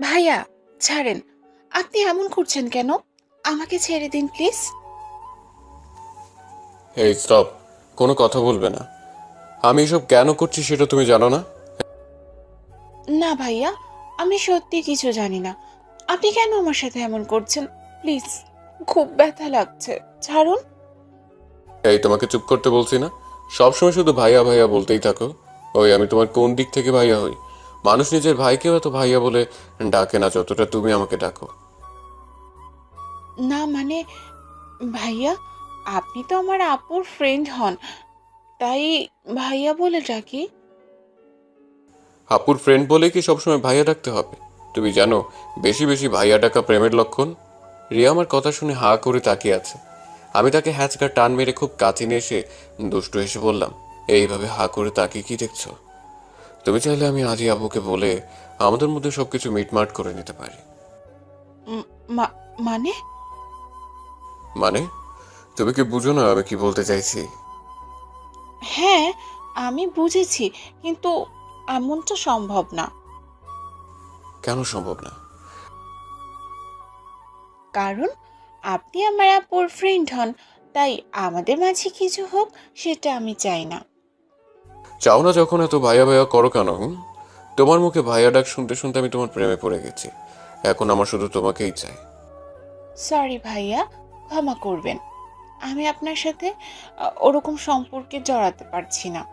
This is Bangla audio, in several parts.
ভাইয়া ছাড়েন। আপনি এমন করছেন কেন? আমাকে ছেড়ে দিন প্লিজ। এই স্টপ। কোনো কথা বলবে না। আমি এসব কেন করছি সেটা তুমি জানো না? না ভাইয়া আমি সত্যি কিছু জানি না। আপনি কেন আমার সাথে এমন করছেন? প্লিজ খুব ব্যথা লাগছে। ছাড়ুন। এই তোমাকে চুপ করতে বলছি না। সবসময় শুধু ভাইয়া ভাইয়া বলতেই থাকো। ওই আমি তোমার কোন দিক থেকে ভাইয়া হই? মানুষ নিজের ভাইকেও এত ভাইয়া বলে ডাকে না যতটা তুমি আমাকে ডাকো। না মানে ভাইয়া আপনি তো আমার আপুর ফ্রেন্ড হন। তাই ভাইয়া বলে ডাকি। আপুর ফ্রেন্ড বলে কি সবসময় ভাইয়া ডাকতে হবে? তুমি জানো বেশি বেশি ভাইয়া ডাকা প্রেমের লক্ষণ। রিয়া আমার কথা শুনে হা করে তাকিয়ে আছে। আমি তাকে হ্যাচকা টান মেরে খুব কাছে নিয়ে এসে দুষ্টু এসে বললাম এইভাবে হা করে তাকিয়ে কি দেখছ? তুমি চাইলে আমি আজই আবুকে বলে আমাদের মধ্যে সবকিছু মিটমাট করে নিতে পারি। মানে? মানে? তুমি কি বুঝো না আমি কি বলতে চাইছি? হ্যাঁ আমি বুঝেছি কিন্তু এমনটা সম্ভব না। কেন সম্ভব না? কারণ আপনি আমার আপুর ফ্রেন্ড হন তাই আমাদের মাঝে কিছু হোক সেটা আমি চাই না। চাও না যখন এত ভাইয়া ভাইয়া করো কেন তোমার মুখে ভাইয়া ডাক শুনতে শুনতে আমি তোমার প্রেমে পড়ে গেছি। এখন আমার শুধু তোমাকেই চাই। সরি ভাইয়া ক্ষমা করবেন। আমি আপনার সাথে আহ, ওরকম সম্পর্কে জড়াতে পারছি না।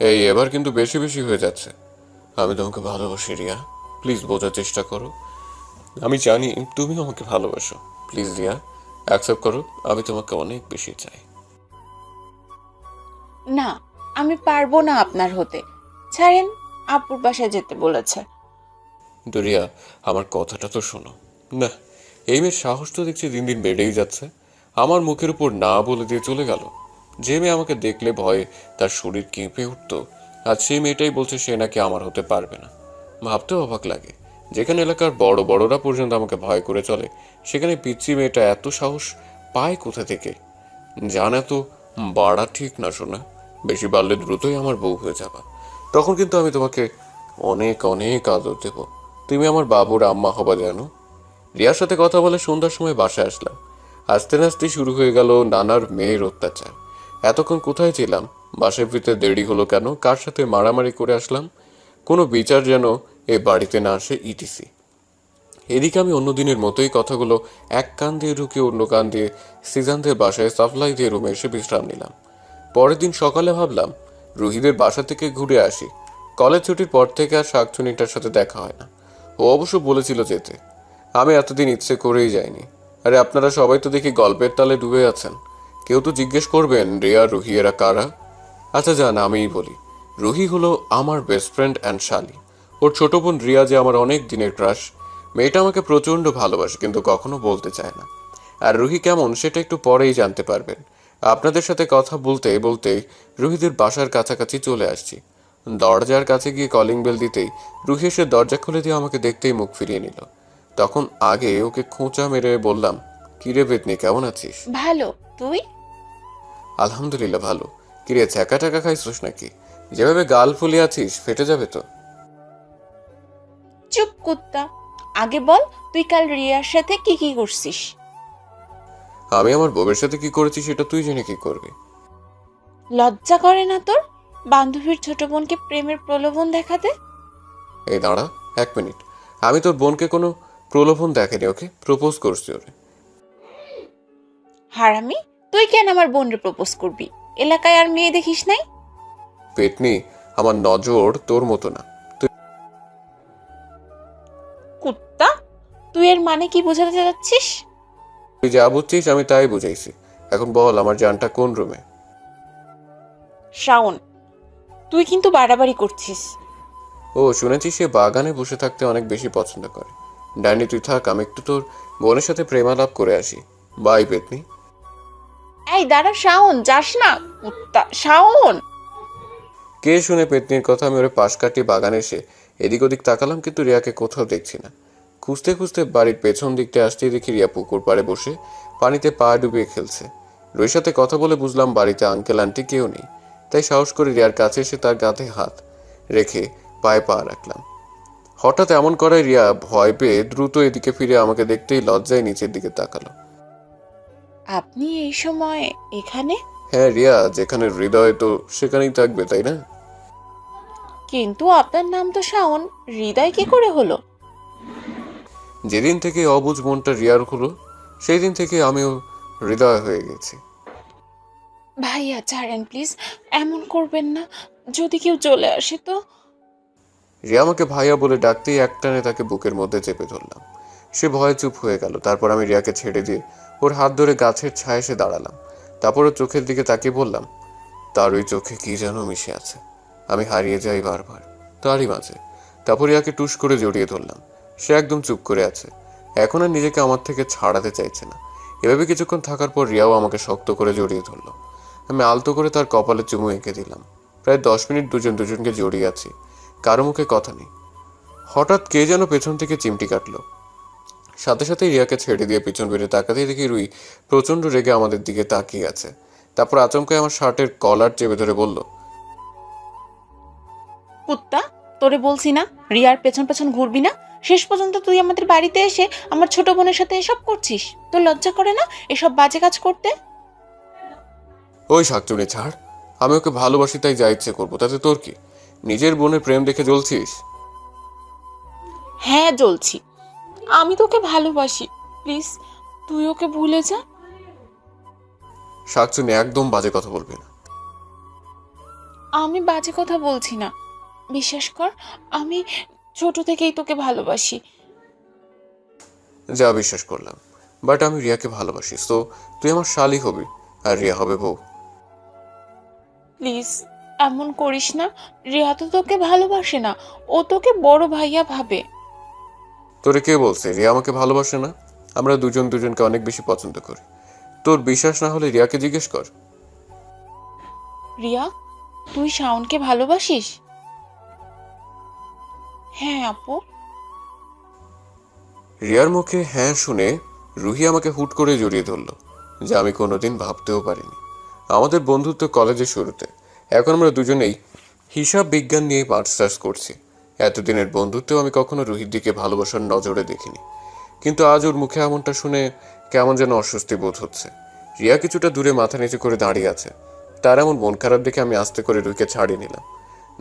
এই এবার কিন্তু বেশি বেশি হয়ে যাচ্ছে। আমি তোমাকে ভালোবাসি রিয়া। প্লিজ বোঝার চেষ্টা করো। আমি জানি তুমিও আমাকে ভালোবাসো। প্লিজ রিয়া অ্যাকসেপ্ট করো। আমি তোমাকে অনেক বেশি চাই। না আমি পারব না আপনার হতে। ছাড়েন, আপুর বাসায় যেতে বলেছে। কিন্তু রিয়া আমার কথাটা তো শোনো। না, এই মেয়ের সাহস তো দেখছি দিন দিন বেড়েই যাচ্ছে। আমার মুখের উপর না বলে দিয়ে চলে গেল। যে মেয়ে আমাকে দেখলে ভয়ে তার শরীর কেঁপে উঠত, আর সেই মেয়েটাই বলছে সে নাকি আমার হতে পারবে না। ভাবতেও অবাক লাগে, যেখানে এলাকার বড় বড়রা পর্যন্ত আমাকে ভয় করে চলে, সেখানে পিচ্ছি মেয়েটা এত সাহস পায় কোথা থেকে? জানা তো বাড়া ঠিক না শোনা বেশি বাড়লে দ্রুতই আমার বউ হয়ে যাবা। তখন কিন্তু আমি তোমাকে অনেক অনেক আদর দেব। তুমি আমার বাবুর আম্মা হবা, জানো? রিয়ার সাথে কথা বলে সন্ধ্যার সময় বাসায় আসলাম। আস্তে নাস্তে শুরু হয়ে গেল নানার মেয়ের অত্যাচার। এতক্ষণ কোথায় ছিলাম? বাসায় ফিরতে দেরি হলো কেন? কার সাথে মারামারি করে আসলাম? কোনো বিচার যেন এ বাড়িতে না আসে ইটিসি। এদিকে আমি অন্য দিনের মতোই কথাগুলো এক কান দিয়ে ঢুকে অন্য কান দিয়ে সিজানদের বাসায় সাপ্লাই দিয়ে রুমে এসে বিশ্রাম নিলাম। পরের দিন সকালে ভাবলাম রুহিদের বাসা থেকে ঘুরে আসি। কলেজ ছুটির পর থেকে আর শাকচুনিটার সাথে দেখা হয় না। ও অবশ্য বলেছিল যেতে। আমি এতদিন ইচ্ছে করেই যাইনি। আরে আপনারা সবাই তো দেখি গল্পের তালে ডুবে আছেন। কেউ তো জিজ্ঞেস করবেন, রিয়া, রুহি, এরা কারা? আচ্ছা জান আমিই বলি। রুহি হলো আমার বেস্ট ফ্রেন্ড অ্যান্ড শালি। ওর ছোট বোন রিয়া যে আমার অনেক দিনের ক্রাশ মেয়েটা আমাকে প্রচণ্ড ভালোবাসে, কিন্তু কখনো বলতে চায় না। আর রুহি কেমন, সেটা একটু পরেই জানতে পারবেন। আপনাদের সাথে কথা বলতে বলতে রুহিদের বাসার কাছাকাছি চলে আসছি। দরজার কাছে গিয়ে কলিং বেল দিতেই রুহি এসে দরজা খুলে দিয়ে আমাকে দেখতেই মুখ ফিরিয়ে নিল। তখন আগে ওকে খোঁচা মেরে বললাম কিরে বেতনি কেমন আছিস? ভালো তুই? আলহামদুলিল্লাহ ভালো। কিরে ছ্যাঁকা টাকা খাইছিস নাকি? যেভাবে গাল ফুলে আছিস ফেটে যাবে তো? চুপ কুত্তা। আগে বল তুই কাল রিয়ার সাথে কি কি করছিস? আমি আমার বউয়ের সাথে কি করেছি সেটা তুই জেনে কি করবি? লজ্জা করে না তোর? বান্ধবীর ছোট বোনকে প্রেমের প্রলোভন দেখাতে? এই দাঁড়া এক মিনিট। আমি তোর বোনকে কোনো প্রলোভন দেখেনি ওকে? প্রপোজ করছি ওরে। হারামি তুই কেন আমার বোনরে প্রপোজ করবি? এলাকায় আর মেয়ে দেখিস নাই? পেতনি আমার নজর তোর মতো না। তুই কুত্তা তুই এর মানে কি বোঝাতে যাচ্ছিস তুই যা বুঝছিস আমি তাই বুঝাইছি। এখন বল আমার জানটা কোন রুমে শাওন তুই কিন্তু বাড়াবাড়ি করছিস। ও শুনেছি সে বাগানে বসে থাকতে অনেক বেশি পছন্দ করে। ডাইনি তুই থাক আমি একটু তোর বোনের সাথে প্রেমালাপ করে আসি। বাই পেতনি। এই দাঁড়া শাওন যাস না। কুত্তা শাওন! কে শুনে পেতনির কথা আমি ওরে পাশ কাটিয়ে বাগানে এসে এদিক ওদিক তাকালাম কিন্তু রিয়াকে কোথাও দেখছি না। খুঁজতে খুঁজতে বাড়ির পেছন দিকটা আসতেই দেখি রিয়া পুকুর পাড়ে বসে পানিতে পা ডুবিয়ে খেলছে। রুইর সাথে কথা বলে বুঝলাম বাড়িতে আঙ্কেল আন্টি কেউ নেই। তাই সাহস করে রিয়ার কাছে এসে তার গাতে হাত রেখে পায়ে পা রাখলাম। হঠাৎ এমন করায় রিয়া ভয় পেয়ে দ্রুত এদিকে ফিরে আমাকে দেখতেই লজ্জায় নিচের দিকে তাকালো। আপনি এই সময় এখানে? হ্যাঁ রিয়া যেখানে হৃদয় তো সেখানেই থাকবে তাই না? কিন্তু আপনার নাম তো শাওন হৃদয় কি করে হলো? যেদিন থেকে অবুঝ মনটা রিয়ার হলো সেই দিন থেকে আমিও হৃদয় হয়ে গেছি। ভাইয়া ছাড়েন প্লিজ এমন করবেন না। যদি কেউ চলে আসে তো? রিয়া আমাকে ভাইয়া বলে ডাকতেই একটানে তাকে বুকের মধ্যে চেপে ধরলাম। সে ভয়ে চুপ হয়ে গেল। তারপর আমি রিয়াকে ছেড়ে দিয়ে ওর হাত ধরে গাছের ছায় এসে দাঁড়ালাম। তারপর ওর চোখের দিকে তাকিয়ে বললাম তার ওই চোখে কি যেন মিশে আছে? আমি হারিয়ে যাই বারবার। তারই মাঝে। তারপর রিয়াকে টুস করে জড়িয়ে ধরলাম। সে একদম চুপ করে আছে। এখন আর নিজেকে আমার থেকে ছাড়াতে চাইছে না। এভাবে কিছুক্ষণ থাকার পর রিয়াও আমাকে শক্ত করে জড়িয়ে ধরলো। আমি আলতো করে তার কপালে চুমু এঁকে দিলাম। প্রায় দশ মিনিট দুজন দুজনকে জড়িয়ে আছি। কারও মুখে কথা নেই। হঠাৎ কে যেন পেছন থেকে চিমটি কাটলো। সাথে সাথে রিয়াকে ছেড়ে দিয়ে পিছন ফিরে তাকাতে দেখি রুই প্রচণ্ড রেগে আমাদের দিকে তাকিয়ে আছে। তারপর আচমকে আমার শার্টের কলার চেপে ধরে বলল, কুত্তা, তোরে বলছি না, রিয়ার পেছন পেছন ঘুরবি না? শেষ পর্যন্ত তুই আমাদের বাড়িতে এসে আমার ছোট বোনের সাথে এসব করছিস? তোর লজ্জা করে না এসব বাজে কাজ করতে? ওই শাকচুনি ছাড়। আমি ওকে ভালোবাসি তাই যা ইচ্ছে করব। তাতে তোর কি? নিজের বোনের প্রেম দেখে জ্বলছিস? হ্যাঁ জ্বলছি। আমি তোকে ভালোবাসি। প্লিজ তুই ওকে ভুলে যা। শাকচুনি একদম বাজে কথা বলবি না। আমি বাজে কথা বলছি না। বিশ্বাস কর আমি ছোট থেকেই তোকে ভালোবাসি। যা বিশ্বাস করলাম। বাট আমি রিয়াকে ভালোবাসি তো তুই আমার শালি হবি আর রিয়া হবে বউ। প্লিজ এমন করিস না রিয়া তো তোকে ভালোবাসে না ও তোকে বড় ভাইয়া ভাবে। তোরে কে বলছে রিয়া আমাকে ভালোবাসে না? আমরা দুজন দুজনকে অনেক বেশি পছন্দ করি। তোর বিশ্বাস না হলে রিয়াকে জিজ্ঞেস কর। রিয়া তুই শাওনকে ভালোবাসিস? হ্যাঁ আপু। রিয়ার মুখে হ্যাঁ শুনে রুহি আমাকে হুট করে জড়িয়ে ধরলো, যা আমি কোনোদিন ভাবতেও পারিনি। আমাদের বন্ধুত্ব কলেজের শুরুতে। এখন আমরা দুজনেই হিসাব বিজ্ঞান নিয়ে মাস্টার্স করছি। এতদিনের বন্ধুত্বেও আমি কখনো রুহির দিকে ভালোবাসার নজরে দেখিনি। কিন্তু আজ ওর মুখে এমনটা শুনে কেমন যেন অস্বস্তি বোধ হচ্ছে। রিয়া কিছুটা দূরে মাথা নিচু করে দাঁড়িয়ে আছে। তার এমন মন খারাপ দেখে আমি আস্তে করে রুহিকে ছাড়িয়ে নিলাম।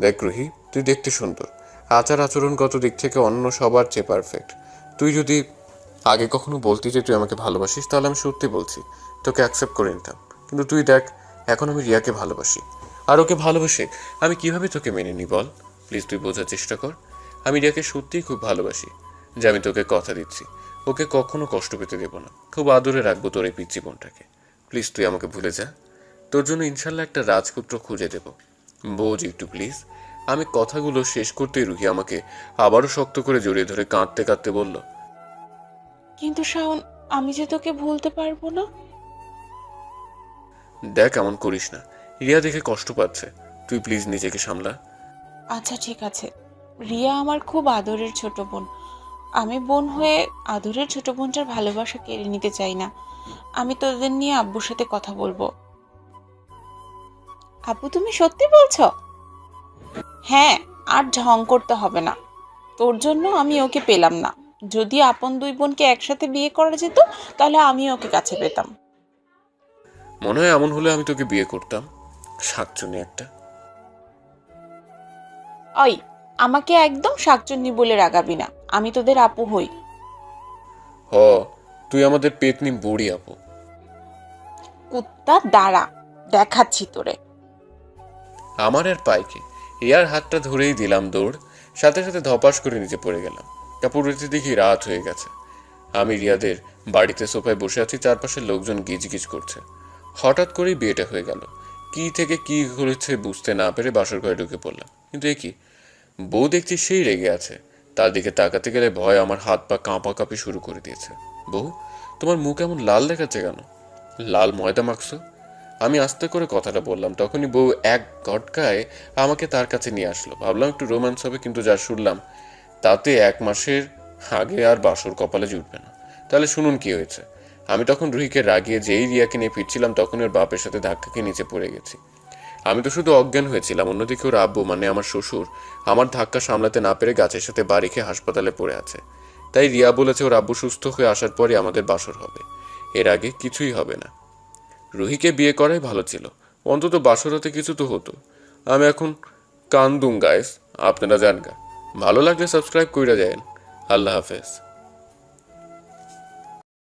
দেখ রুহি, তুই দেখতে সুন্দর। আচার আচরণগত দিক থেকে অন্য সবার চেয়ে পারফেক্ট তুই যদি আগে কখনো বলতি যে তুই আমাকে ভালোবাসিস, তাহলে আমি সত্যি বলছি, তোকে অ্যাকসেপ্ট করে নিতাম। কিন্তু তুই দেখ, এখন আমি রিয়াকে ভালোবাসি। আর ওকে ভালোবাসে, আমি কীভাবে তোকে মেনে নিই বল? প্লিজ তুই বোঝার চেষ্টা কর। আমি রিয়াকে সত্যিই খুব ভালোবাসি, যে আমি তোকে কথা দিচ্ছি। ওকে কখনো কষ্ট পেতে দেবো না। খুব আদরে রাখব তোর এই পিচ জীবনটাকে প্লিজ তুই আমাকে ভুলে যা। তোর জন্য ইনশাল্লাহ একটা রাজপুত্র খুঁজে দেবো। বোঝ একটু প্লিজ আমি কথাগুলো শেষ করতেই রুহি আমাকে আবারও শক্ত করে জড়িয়ে ধরে কাঁদতে কাঁদতে বলল কিন্তু শাওন আমি যে তোকে ভুলতে পারব না? দেখ এমন করিস না। রিয়া দেখে কষ্ট পাচ্ছে। তুই প্লিজ নিজেকে সামলা। আচ্ছা ঠিক আছে। রিয়া আমার খুব আদরের ছোট বোন। আমি বোন হয়ে আদরের ছোট বোনটার ভালোবাসা কেড়ে নিতে চাই না। আমি তোদের নিয়ে আব্বুর সাথে কথা বলব। আব্বু তুমি সত্যি বলছো? হ্যাঁ আর ঢং করতে হবে না। তোর জন্য আমি ওকে পেলাম না। যদি আপন দুই বোনকে একসাথে বিয়ে করা যেত তাহলে আমি ওকে কাছে পেতাম। মনে হয় এমন হলে আমি তোকে বিয়ে করতাম। শাকচুনি একটা। ওই আমাকে একদম শাকচুন্নি বলে রাগাবি না। আমি তোদের আপু হই। হ তুই আমাদের পেতনি বুড়ি আপু। কুত্তা দাঁড়া দেখাচ্ছি তোরে। আমার আর পাইকে। রিয়ার হাতটা ধরেই দিলাম দৌড়, সাথে সাথে ধপাস করে নিচে পড়ে গেলাম। কাপুরেতে দেখি রাত হয়ে গেছে। আমি রিয়াদের বাড়িতে সোফায় বসে আছি, চারপাশের লোকজন গিজগিজ করছে। হঠাৎ করেই বিয়েটা হয়ে গেল। কি থেকে কি হয়েছে বুঝতে না পেরে বাসর ঘরে ঢুকে পড়লাম। কিন্তু এ কি? বউ দেখছি সেই রেগে আছে। তার দিকে তাকাতে গেলে ভয় আমার হাত পা কাঁপা কাঁপি শুরু করে দিয়েছে। বউ, তোমার মুখ এমন লাল দেখাচ্ছে কেন? লাল ময়দা মাখছো? আমি আস্তে করে কথাটা বললাম। তখনই বউ এক ঘটকায় আমাকে তার কাছে নিয়ে আসলো। ভাবলাম একটু রোম্যান্স হবে, কিন্তু যা শুনলাম, তাতে এক মাসের আগে আর বাসর কপালে জুটবে না। তাহলে শুনুন কি হয়েছে? আমি তখন রুহিকে রাগিয়ে যেই রিয়াকে নিয়ে ফিরছিলাম তখন ওর বাপের সাথে ধাক্কা খেয়ে নিচে পড়ে গেছি। আমি তো শুধু অজ্ঞান হয়েছিলাম, অন্যদিকে ওর আব্বু মানে আমার শ্বশুর, আমার ধাক্কা সামলাতে না পেরে গাছের সাথে বাড়ি খেয়ে হাসপাতালে পড়ে আছে। তাই রিয়া বলেছে, ওর আব্বু সুস্থ হয়ে আসার পরই আমাদের বাসর হবে। এর আগে কিছুই হবে না। রুহিকে বিয়ে করাই ভালো ছিল। অন্তত বাসরাতে কিছু তো হতো। আমি এখন কান্দুম গাইস আপনারা জানগা। ভালো লাগলে সাবস্ক্রাইব কইরা যায় আল্লাহ হাফেজ।